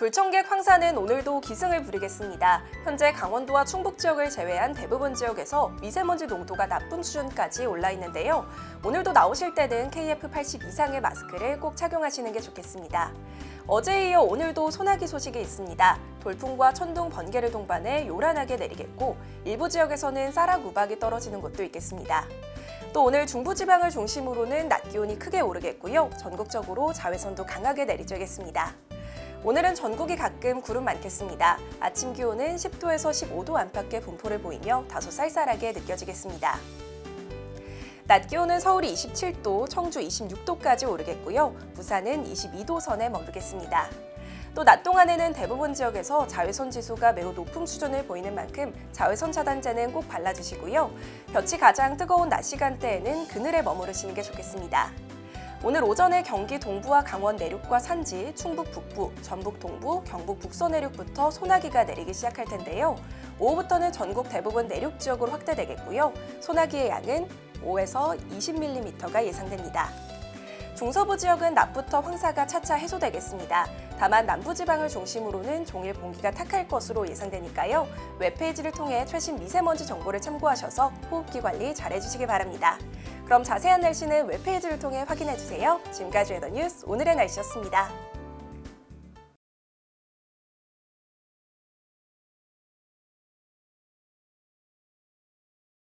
불청객 황사는 오늘도 기승을 부리겠습니다. 현재 강원도와 충북 지역을 제외한 대부분 지역에서 미세먼지 농도가 나쁨 수준까지 올라 있는데요. 오늘도 나오실 때는 KF80 이상의 마스크를 꼭 착용하시는 게 좋겠습니다. 어제에 이어 오늘도 소나기 소식이 있습니다. 돌풍과 천둥, 번개를 동반해 요란하게 내리겠고 일부 지역에서는 쌀락 우박이 떨어지는 곳도 있겠습니다. 또 오늘 중부지방을 중심으로는 낮 기온이 크게 오르겠고요. 전국적으로 자외선도 강하게 내리쬐겠습니다. 오늘은 전국이 가끔 구름 많겠습니다. 아침 기온은 10도에서 15도 안팎의 분포를 보이며 다소 쌀쌀하게 느껴지겠습니다. 낮 기온은 서울이 27도, 청주 26도까지 오르겠고요. 부산은 22도 선에 머무르겠습니다. 또 낮 동안에는 대부분 지역에서 자외선 지수가 매우 높은 수준을 보이는 만큼 자외선 차단제는 꼭 발라주시고요. 볕이 가장 뜨거운 낮 시간대에는 그늘에 머무르시는 게 좋겠습니다. 오늘 오전에 경기 동부와 강원 내륙과 산지, 충북 북부, 전북 동부, 경북 북서 내륙부터 소나기가 내리기 시작할 텐데요. 오후부터는 전국 대부분 내륙 지역으로 확대되겠고요. 소나기의 양은 5에서 20mm가 예상됩니다. 중서부 지역은 낮부터 황사가 차차 해소되겠습니다. 다만 남부지방을 중심으로는 종일 공기가 탁할 것으로 예상되니까요. 웹페이지를 통해 최신 미세먼지 정보를 참고하셔서 호흡기 관리 잘 해주시기 바랍니다. 그럼 자세한 날씨는 웹페이지를 통해 확인해 주세요. 지금까지 웨더 뉴스 오늘의 날씨였습니다.